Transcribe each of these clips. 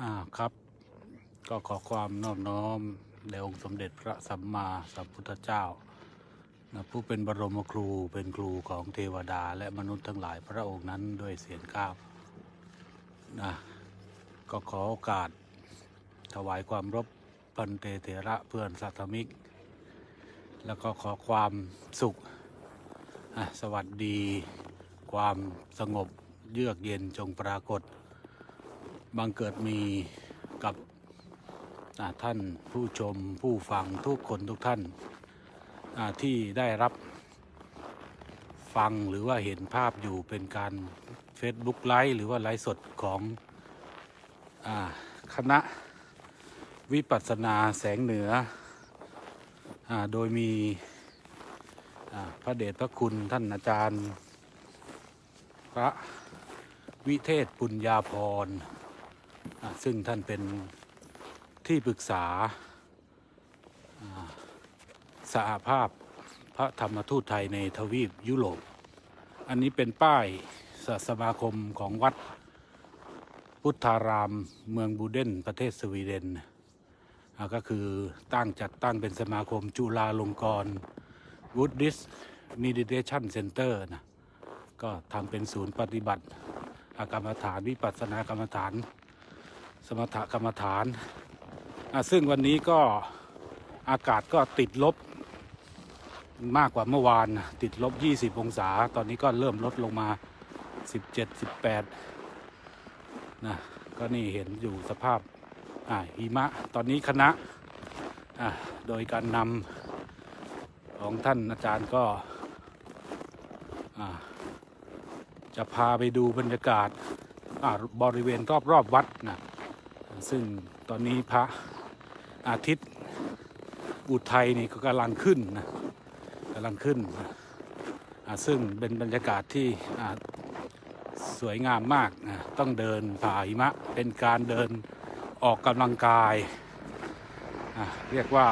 อ่าครับ ก็ขอความนอบน้อมแด่องค์สมเด็จพระสัมมาสัมพุทธเจ้านะผู้เป็นบรมครูเป็นครูของเทวดาและมนุษย์ทั้งหลายพระองค์นั้นด้วยเสียงข้าวนะก็ขอโอกาสถวายความรบพันเตเถระเพื่อนสัตมิก แล้วก็ขอความสุข สวัสดี ความสงบเยือกเย็นจงปรากฏ บังเกิดมีกับท่านผู้ชมผู้ฟังทุกคนทุกท่านที่ได้รับฟังหรือว่าเห็นภาพอยู่เป็นการ Facebook ไลฟ์หรือว่าไลฟ์สดของอคณะวิปัสสนาแสงเหนืออโดยมีพระเดชพระคุณท่านอาจารย์ พระวิเทศปุญญาพร ซึ่งท่านเป็นที่ปรึกษาอ่าสหภาพพระธรรมทูตไทยในทวีปยุโรป อันนี้เป็นป้ายสสมาคมของวัดพุทธารามเมืองบูเดนประเทศสวีเดน ก็คือตั้งจัดตั้งเป็นสมาคมจุฬาลงกรณ์ Buddhist Meditation Center นะก็ทำเป็นศูนย์ปฏิบัติอากรรมฐาน วิปัสสนากรรมฐาน สมถกรรมฐาน ซึ่งวันนี้ก็อากาศก็ติดลบมากกว่าเมื่อวานติดลบ 20 องศา ตอนนี้ก็เริ่มลดลงมา 17 18นะก็นี่เห็นอยู่สภาพหิมะ ตอนนี้คณะโดยการนำของท่านอาจารย์ก็จะพาไปดูบรรยากาศบริเวณรอบๆวัดนะ ซึ่งตอนนี้พระอาทิตย์อุทัยนี่ก็กำลังขึ้นนะกำลังขึ้นนะซึ่งเป็นบรรยากาศที่สวยงามมากนะต้องเดินผ่าหิมะเป็นการเดินออกกำลังกายเรียกว่า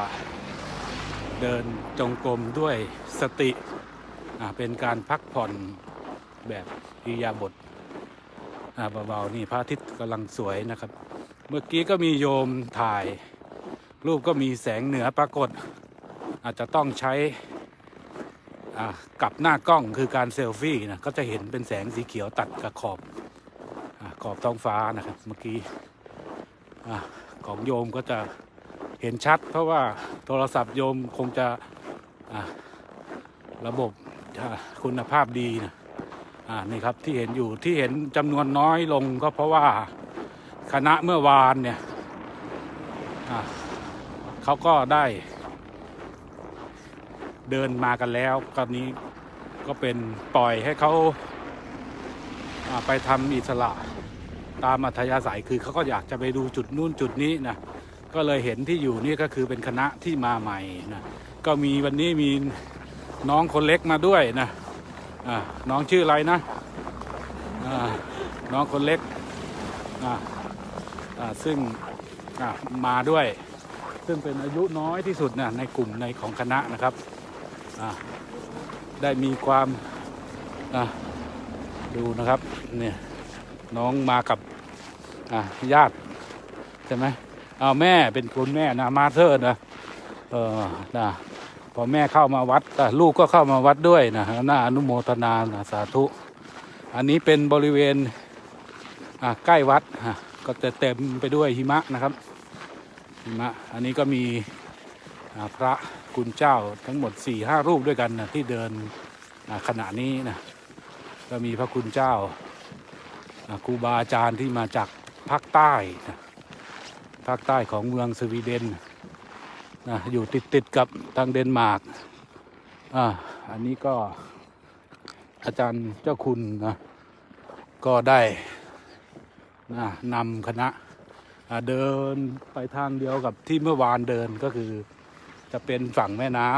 เดินจงกรมด้วยสติเป็นการพักผ่อนแบบอิยาบถอ่าเบาๆนี่พระอาทิตย์กำลังสวยนะครับ มื่อกี้ก็มีโยมถ่าย รูปก็มีแสงเหนือปรากฏ อาจจะต้องใช้กับหน้ากล้องคือการเซลฟี่นะก็จะเห็นเป็นแสงสีเขียวตัดกับขอบอขอบท้องฟ้านะครับ เมื่อกี้อของโยมก็จะเห็นชัด เพราะว่าโทรศัพท์โยมคงจะอ่าระบบคุณภาพดีนะนี่ครับที่เห็นอยู่ที่เห็นจำนวนน้อยลงก็เพราะว่า คณะเมื่อวานเนี่ยเขาก็ได้เดินมากันแล้วตอนนี้ก็เป็นปล่อยให้เขาไปทำอิสระตามอัธยาศัยคือเขาก็อยากจะไปดูจุดนู่นจุดนี้นะก็เลยเห็นที่อยู่นี่ก็คือเป็นคณะที่มาใหม่นะก็มีวันนี้มีน้องคนเล็กมาด้วยนะน้องชื่ออะไรนะน้องคนเล็ก ซึ่งมาด้วย ซึ่งเป็นอายุน้อยที่สุดนะในกลุ่มในของคณะนะครับได้มีความดูนะครับเนี่ยน้องมากับญาติใช่ไหมเอาแม่เป็นคุณแม่นะมาเธอร์นะเออนะพอแม่เข้ามาวัดลูกก็เข้ามาวัดด้วยนะน่าอนุโมทนานะสาธุ อันนี้เป็นบริเวณใกล้วัดอะ ก็จะเต็มไปด้วยหิมะนะครับหิมะอันนี้ก็มีพระคุณเจ้าทั้งหมด4ี่ห้ารูปด้วยกันนะที่เดินขณะนี้นะก็มีพระคุณเจ้าครูบาอาจารย์ที่มาจากภาคใต้นะภาคใต้ของเมืองสวีเดนนะอยู่ติดติดกับทางเดนมาร์กอ่าอันนี้ก็อาจารย์เจ้าคุณนะก็ได้ นะนำคณะเดินไปทางเดียวกับที่เมื่อวานเดินก็คือจะเป็นฝั่งแม่น้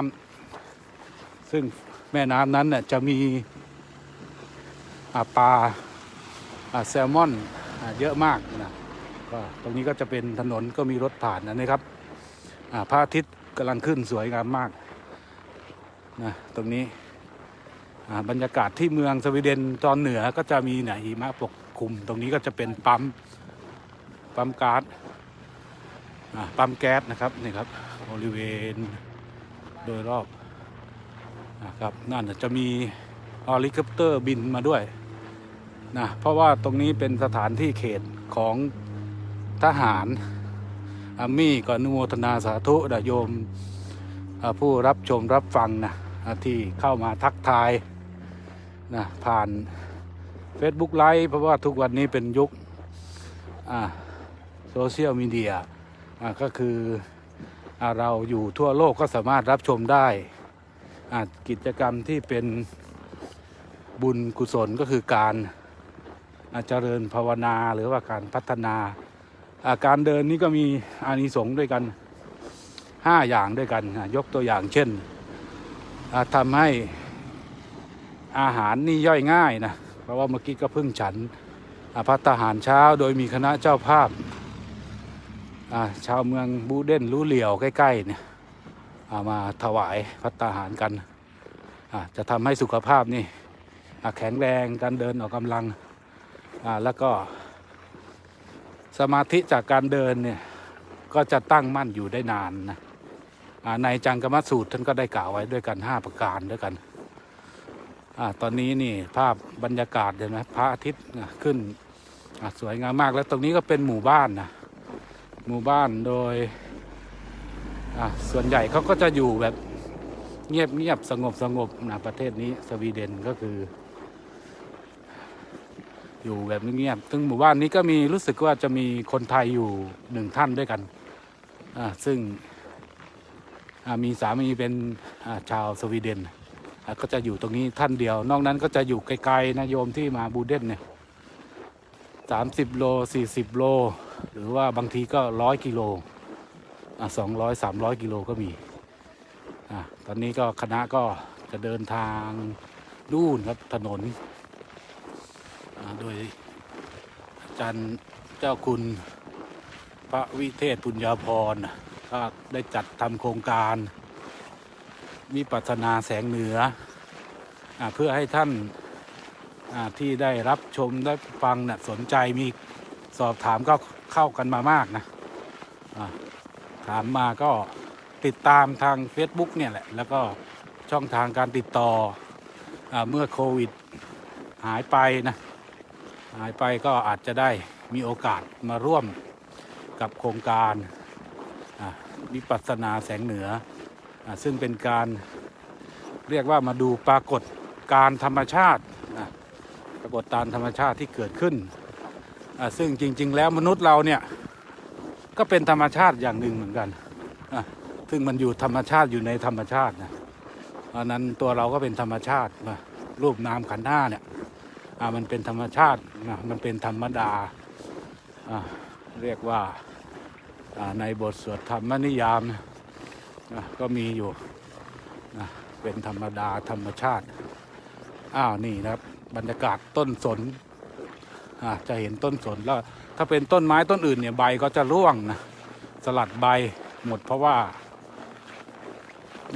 ำซึ่งแม่น้ำนั้นน่ะจะมีปลาแซลมอนอเยอะมากนะก็ตรงนี้ก็จะเป็นถนนก็มีรถผ่านนะนะครับพระอาทิตย์กำลังขึ้นสวยงามมากนะตรงนี้บรรยากาศที่เมืองสวีเดนตอนเหนือก็จะมีเนี่ยหิมะปก คุม ตรงนี้ก็จะเป็นปั๊มปั๊มก๊าซปั๊มแก๊สนะครับนี่ครับบริเวณโดยรอบนะครับนั่นจะมีเฮลิคอปเตอร์บินมาด้วยนะเพราะว่าตรงนี้เป็นสถานที่เขตของทหารอามี่ก็อนุโมทนาสาธุนะโยมผู้รับชมรับฟังนะที่เข้ามาทักทายนะผ่าน Facebook ไลฟ์เพราะว่าทุกวันนี้เป็นยุคโซเชียลมีเดียก็คืออเราอยู่ทั่วโลกก็สามารถรับชมได้กิจกรรมที่เป็นบุญกุศลก็คือการเจริญภาวนาหรือว่าการพัฒนา การเดินนี่ก็มีอานิสงส์ด้วยกัน 5 อย่างด้วยกันยกตัวอย่างเช่นทำให้อาหารนี่ย่อยง่ายนะ เพราะว่าเมื่อกี้ก็เพิ่งฉันอาพัตตาหารเช้าโดยมีคณะเจ้าภาพชาวเมืองบูเดนรู้เหลี่ยวใกล้ๆเนี่ยามาถวายพัตตาหารกัน จะทำให้สุขภาพนี่แข็งแรงการเดินออกกำลังแล้วก็สมาธิจากการเดินเนี่ยก็จะตั้งมั่นอยู่ได้นานนะในจังกรมสูตรท่านก็ได้กล่าวไว้ด้วยกัน 5 ประการด้วยกัน อ่าตอนนี้นี่ภาพบรรยากาศเห็นไหมพระอาทิตย์ขึ้นสวยงามมากแล้วตรงนี้ก็เป็นหมู่บ้านนะหมู่บ้านโดยอะส่วนใหญ่เขาก็จะอยู่แบบเงียบเงียบสงบสงบนะประเทศนี้สวีเดนก็คือ อยู่แบบเงียบซึ่งหมู่บ้านนี้ก็มีรู้สึกว่าจะมีคนไทยอยู่หนึ่งท่านด้วยกันอ่าซึ่งอ่ามีสามีเป็นชาวสวีเดน ก็จะอยู่ตรงนี้ท่านเดียว นอกนั้นก็จะอยู่ไกลๆนะโยมที่มาบูเดนเนี่ยสามสิบโลสี่สิบโล หรือว่าบางทีก็ร้อยกิโลอะสองร้อยสามร้อยกิโลก็มีอะตอนนี้ก็คณะก็จะเดินทางนู่นครับถนน โดยอาจารย์เจ้าคุณพระวิเทศปุญญาพรน่ะก็ได้จัดทำโครงการ วิปัสนาแสงเหนืออเพื่อให้ท่านาที่ได้รับชมได้ฟังนะ่สนใจมีสอบถามก็เข้ากันมามากนะถามมาก็ติดตามทาง Facebook เนี่ยแหละ แล้วก็ช่องทางการติดต่ออเมื่อโควิดหายไปนะหายไปก็อาจจะได้มีโอกาสมาร่วมกับโครงการวิปัสนาแสงเหนือ ซึ่งเป็นการเรียกว่ามาดูปรากฏการธรรมชาติปรากฏการธรรมชาติที่เกิดขึ้น ซึ่งจริง ๆ แล้วมนุษย์เราเนี่ยก็เป็นธรรมชาติอย่างหนึ่งเหมือนกัน ซึ่งมันอยู่ธรรมชาติอยู่ในธรรมชาตินะเพราะนั้นตัวเราก็เป็นธรรมชาติรูปนามขันธ์ห้าเนี่ยมันเป็นธรรมชาติมันเป็นธรรมดาเรียกว่าอ่าในบทสวดธรรมนิยามนะ ก็มีอยู่นะเป็นธรรมดาธรรมชาติ อ้าวนี่นะครับ บรรยากาศต้นสนะจะเห็นต้นสนแล้ว ถ้าเป็นต้นไม้ต้นอื่นเนี่ยใบก็จะร่วงนะสลัดใบหมดเพราะว่า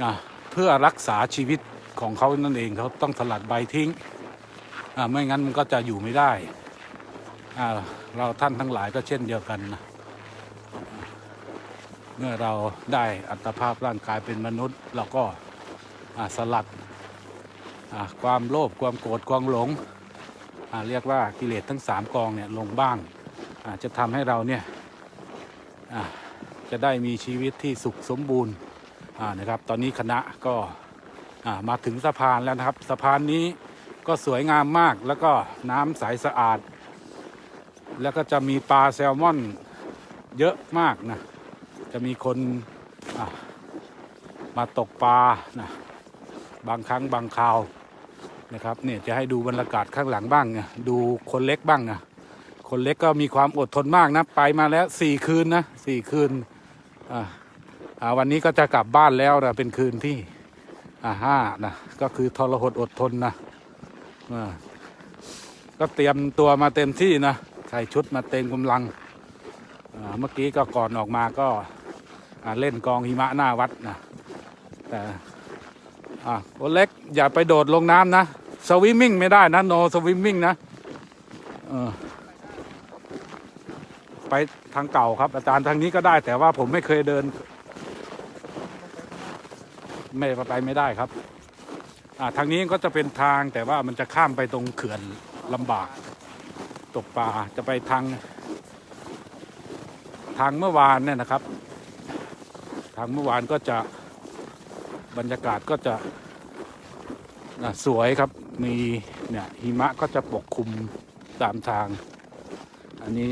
อะเพื่อรักษาชีวิตของเขานั่นเองเขาต้องสลัดใบทิ้งไม่งั้นมันก็จะอยู่ไม่ได้เราท่านทั้งหลายก็เช่นเดียวกันนะ เมื่อเราได้อัตภาพร่างกายเป็นมนุษย์ เราก็สลัดความโลภความโกรธความหลงเรียกว่ากิเลสทั้งสามกองเนี่ยลงบ้างจะทำให้เราเนี่ยจะได้มีชีวิตที่สุขสมบูรณ์นะครับ ตอนนี้คณะก็มาถึงสะพานแล้วนะครับ สะพานนี้ก็สวยงามมากแล้วก็น้ำใสสะอาด แล้วก็จะมีปลาแซลมอนเยอะมากนะ จะมีคนมาตกปลานะบางครั้งบางคราวนะครับเนี่ยจะให้ดูบรรยากาศข้างหลังบ้างนะดูคนเล็กบ้างนะคนเล็กก็มีความอดทนมากนะไปมาแล้วสี่คืนนะสี่คืนอ่าวันนี้ก็จะกลับบ้านแล้วนะเป็นคืนที่อ่าห้านะก็คือทรหดอดทนนะอ่าก็เตรียมตัวมาเต็มที่นะใส่ชุดมาเต็มกำลังอ่าเมื่อกี้ก็ก่อนออกมาก็ เล่นกองหิมะหน้าวัดนะแต่อ่าคนเล็กอย่าไปโดดลงน้ำนะสวิมมิ่งไม่ได้นะโนสวิมมิ่งนะเออไปทางเก่าครับ อาจารย์ทางนี้ก็ได้ แต่ว่าผมไม่เคยเดิน ไม่ไปไม่ได้ครับอ่าทางนี้ก็จะเป็นทางแต่ว่ามันจะข้ามไปตรงเขื่อนลำบาก ตกปลาจะไปทาง ทางเมื่อวานเนี่ยนะครับางเมื่อวานก็จะบรรยากาศก็จะอะสวยครับมีเนี่ยหิมะก็จะปกคลุมตามทาง อันนี้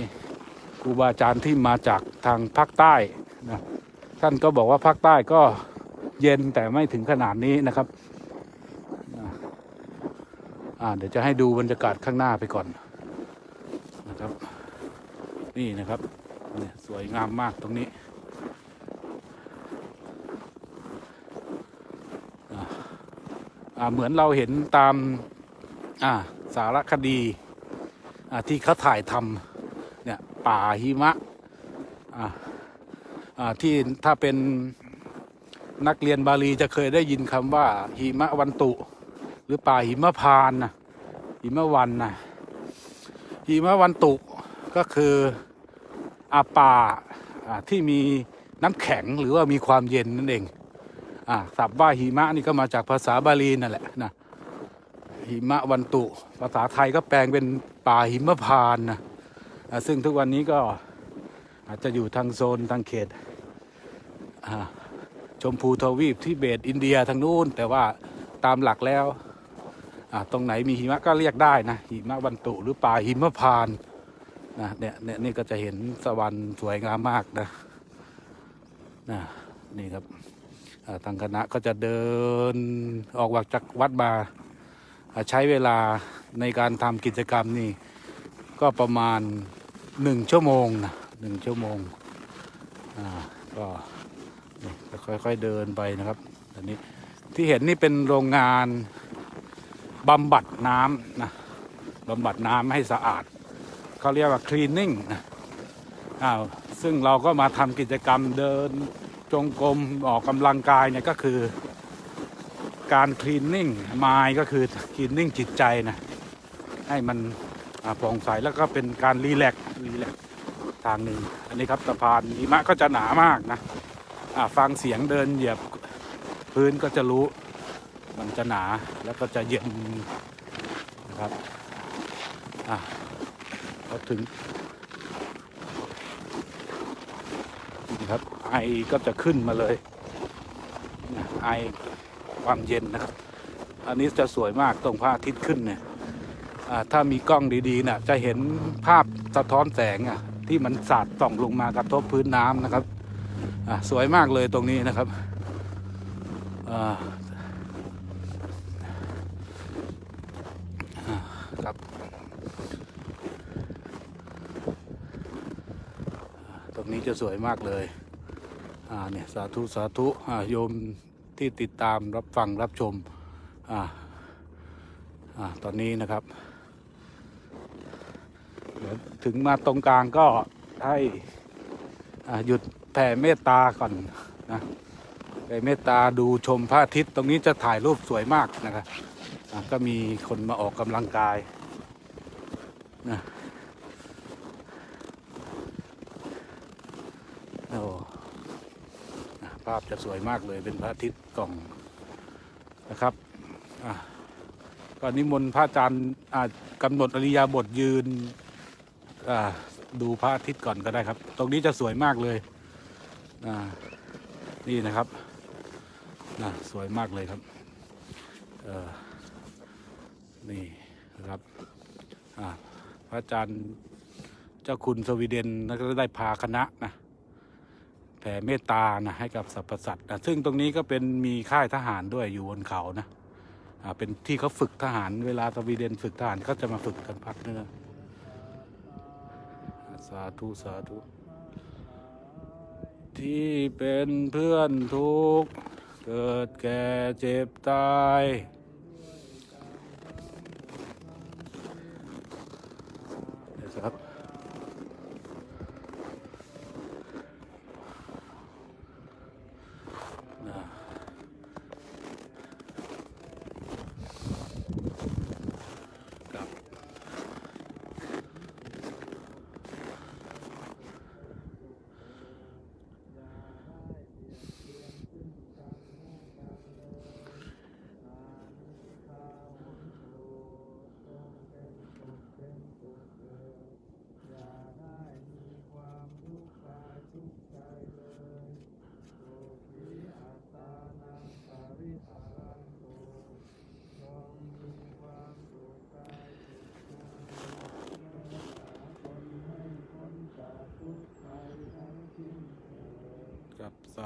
ครูบาอาจารย์ที่มาจากทางภาคใต้นะท่านก็บอกว่าภาคใต้ก็เย็นแต่ไม่ถึงขนาดนี้นะครับอ่าเดี๋ยวจะให้ดูบรรยากาศข้างหน้าไปก่อนนะครับ นี่นะครับเนี่ยสวยงามมากตรงนี้อะอ่า เหมือนเราเห็นตามาสารคดีที่เขาถ่ายทำเนี่ยป่าหิมะที่ถ้าเป็นนักเรียนบาลีจะเคยได้ยินคำว่าหิมะวันตุ หรือป่าหิมะพานนะหิมะวันนะหิมะวันตุก็คืออาป่าที่มีน้ำแข็งหรือว่ามีความเย็นนั่นเอง อ่าศัพท์ว่าหิมะนี่ก็มาจากภาษาบาลีนั่นแหละนะหิมะวันตุ ภาษาไทยก็แปลงเป็นป่าหิมพานนะซึ่งทุกวันนี้ก็อาจจะอยู่ทางโซนทางเขตอ่าชมพูทวีปที่เบตอินเดียทางนู้น แต่ว่าตามหลักแล้วอ่าตรงไหนมีหิมะก็เรียกได้นะหิมะวันตุหรือป่าหิมพานนะเนี่ยเนี่ยนี่ก็จะเห็นสวรรค์สวยงามมากนะนะนี่ครับ ทางคณะก็จะเดินออกจากวัดมาใช้เวลาในการทำกิจกรรมนี่ก็ประมาณหนึ่งชั่วโมงนะหนึ่งชั่วโมงก็ค่อยๆเดินไปนะครับอันนี้ที่เห็นนี่เป็นโรงงานบำบัดน้ำนะบำบัดน้ำให้สะอาดเขาเรียกว่า cleaning นะอ้าวซึ่งเราก็มาทำกิจกรรมเดิน จงกรมออกกำลังกายเนี่ยก็คือการ cleaning mind ก็คือ cleaning จิตใจนะให้มันผ่องใสแล้วก็เป็นการรีแลกซ์รีแลกทางหนึ่งอันนี้ครับสะพานหิมะก็จะหนามากนะฟังเสียงเดินเหยียบพื้นก็จะรู้มันจะหนาแล้วก็จะเย็นนะครับอะพอถึงนี่ครับ ไอก็จะขึ้นมาเลยไอความเย็นนะครับ อันนี้จะสวยมากตรงพระอาทิตย์ขึ้นเนี่ยถ้ามีกล้องดีๆนะจะเห็นภาพสะท้อนแสงอะที่มันสาดส่องลงมากระทบพื้นน้ำนะครับสวยมากเลยตรงนี้นะครับครับตรงนี้จะสวยมากเลย อ่าเนี่ยสาธุสาธุอ่าโยมที่ติดตามรับฟังรับชมอ่าอ่าตอนนี้นะครับเดี๋ยวถึงมาตรงกลางก็ให้อ่าหยุดแผ่เมตตาก่อนนะแผ่เมตตาดูชมพระอาทิตย์ตรงนี้จะถ่ายรูปสวยมากนะครับอะก็มีคนมาออกกำลังกายนะโอ้อะ ภาพจะสวยมากเลยเป็นพระอาทิตย์กล่องนะครับอะก็นิมนต์พระอาจารย์กำหนดอริยาบทยืนอ่าดูพระอาทิตย์ก่อนก็ได้ครับ ตรงนี้จะสวยมากเลยอ่านี่นะครับนะสวยมากเลยครับเออนี่นะครับอ่าพระอาจารย์เจ้าคุณสวีเดนก็ได้พาคณะนะ ผ่เมตตานะให้กับสรรพสัตว์นะซึ่งตรงนี้ก็เป็นมีค่ายทหารด้วยอยู่บนเขานะอ่าเป็นที่เขาฝึกทหารเวลาสวีเดนฝึกทหารเขาจะมาฝึกกันพักเนื้อสาธุสาธุที่เป็นเพื่อนทุกเกิดแก่เจ็บตาย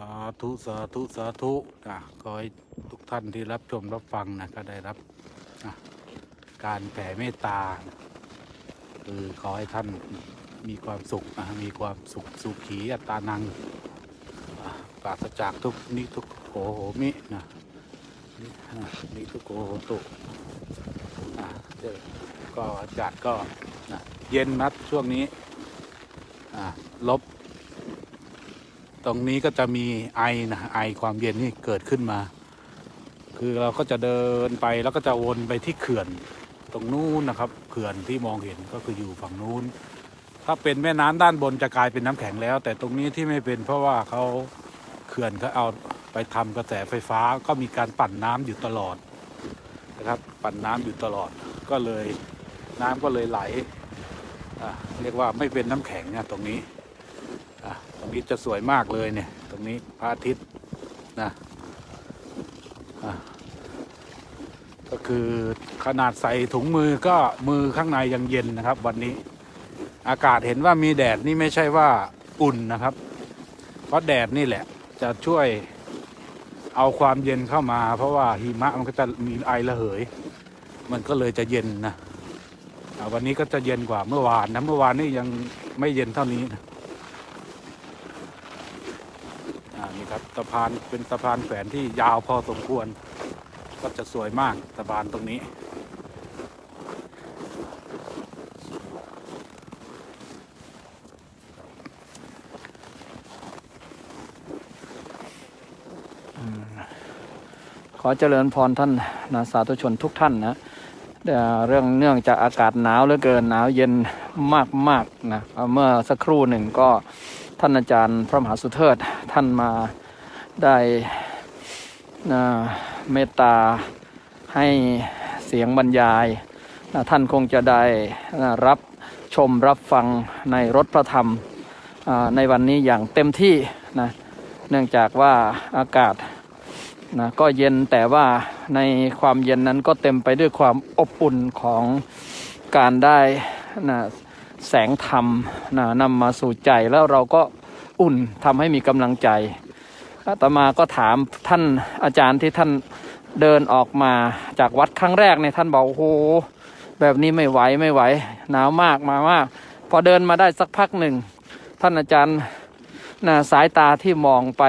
าธุสาธุสาธุอะขอให้ทุกท่านที่รับชมรับฟังนะก็ได้รับอะการแผ่เมตตาคือขอให้ท่านมีความสุขนะมีความสุขสุขีอัตานังปราศจากทุกนิทุกโหโหมินะนิอ่ทุกโหโหตุอะก็อากาศก็นะเย็นนัดช่วงนี้ลบ ตรงนี้ก็จะมีไอนะไอความเย็นนี่เกิดขึ้นมา คือเราก็จะเดินไปแล้วก็จะวนไปที่เขื่อนตรงนู้นนะครับ เขื่อนที่มองเห็นก็คืออยู่ฝั่งนู้น ถ้าเป็นแม่น้ำด้านบนจะกลายเป็นน้ำแข็งแล้ว แต่ตรงนี้ที่ไม่เป็นเพราะว่าเขาเขื่อนเขาเอาไปทำกระแสไฟฟ้าก็มีการปั่นน้ำอยู่ตลอดนะครับ ปั่นน้ำอยู่ตลอดก็เลยน้ำก็เลยไหลอะเรียกว่าไม่เป็นน้ำแข็งนะตรงนี้ นี้จะสวยมากเลยเนี่ย ตรงนี้พระอาทิตย์นะะก็คือขนาดใส่ถุงมือก็มือข้างในยังเย็นนะครับ วันนี้ อากาศเห็นว่ามีแดดนี่ไม่ใช่ว่าอุ่นนะครับ เพราะแดดนี่แหละ จะช่วยเอาความเย็นเข้ามา เพราะว่าหิมะมันก็จะมีไอระเหย มันก็เลยจะเย็นนะอะวันนี้ก็จะเย็นกว่าเมื่อวานนะเมื่อวานนี่ยังไม่เย็นเท่านี้นะ อ่านี่ครับ สะพานเป็นสะพานแขวนที่ยาวพอสมควร ก็จะสวยมากสะพานตรงนี้ ขอเจริญพรท่านนะสาธุชนทุกท่านนะเอ่อเรื่องเนื่องจากอากาศหนาวเหลือเกินหนาวเย็นมากๆนะเมื่อสักครู่หนึ่งก็ท่านอาจารย์พระมหาสุเทิดท่านมา ได้เมตตาให้เสียงบรรยาย ท่านคงจะได้รับชมรับฟังในรถพระธรรมในวันนี้อย่างเต็มที่นะเนื่องจากว่าอากาศนะก็เย็นแต่ว่าในความเย็นนั้นก็เต็มไปด้วยความอบอุ่นของการได้นะแสงธรรมนะนำมาสู่ใจแล้วเราก็อุ่นทำให้มีกำลังใจ อาตมาก็ถามท่านอาจารย์ที่ท่านเดินออกมาจากวัดครั้งแรกเนี่ยท่านบอกโอ้โหแบบนี้ไม่ไหวไม่ไหว หนาวมากมามากพอเดินมาได้สักพักหนึ่ง ท่านอาจารย์นะสายตาที่มองไป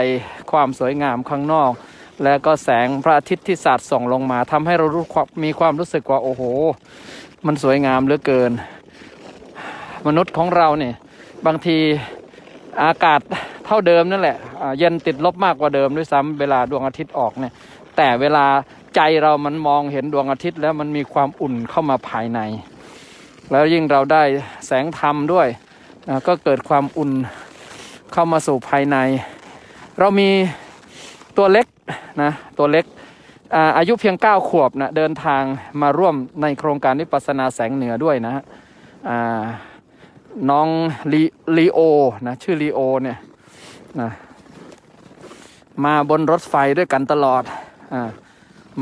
ความสวยงามข้างนอก แล้วก็แสงพระอาทิตย์ที่สาดส่องลงมาทำให้เรารู้ความมีความรู้สึกว่าโอ้โห มันสวยงามเหลือเกิน มนุษย์ของเราเนี่ยบางที อากาศเท่าเดิมนั่นแหละเย็นติดลบมากกว่าเดิมด้วยซ้ำเวลาดวงอาทิตย์ออกเนี่ย แต่เวลาใจเรามันมองเห็นดวงอาทิตย์แล้วมันมีความอุ่นเข้ามาภายใน แล้วยิ่งเราได้แสงธรรมด้วยก็เกิดความอุ่นเข้ามาสู่ภายใน เรามีตัวเล็กนะตัวเล็กอายุเพียง 9 ขวบนะเดินทางมาร่วมในโครงการวิปัสสนาแสงเหนือด้วยนะฮะอ่า น้องลีลีโอนะชื่อลีโอเนี่ยนะมาบนรถไฟด้วยกันตลอดอา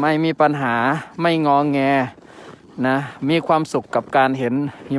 ไม่มีปัญหาไม่งองแงนะมีความสุขกับการเห็นหิ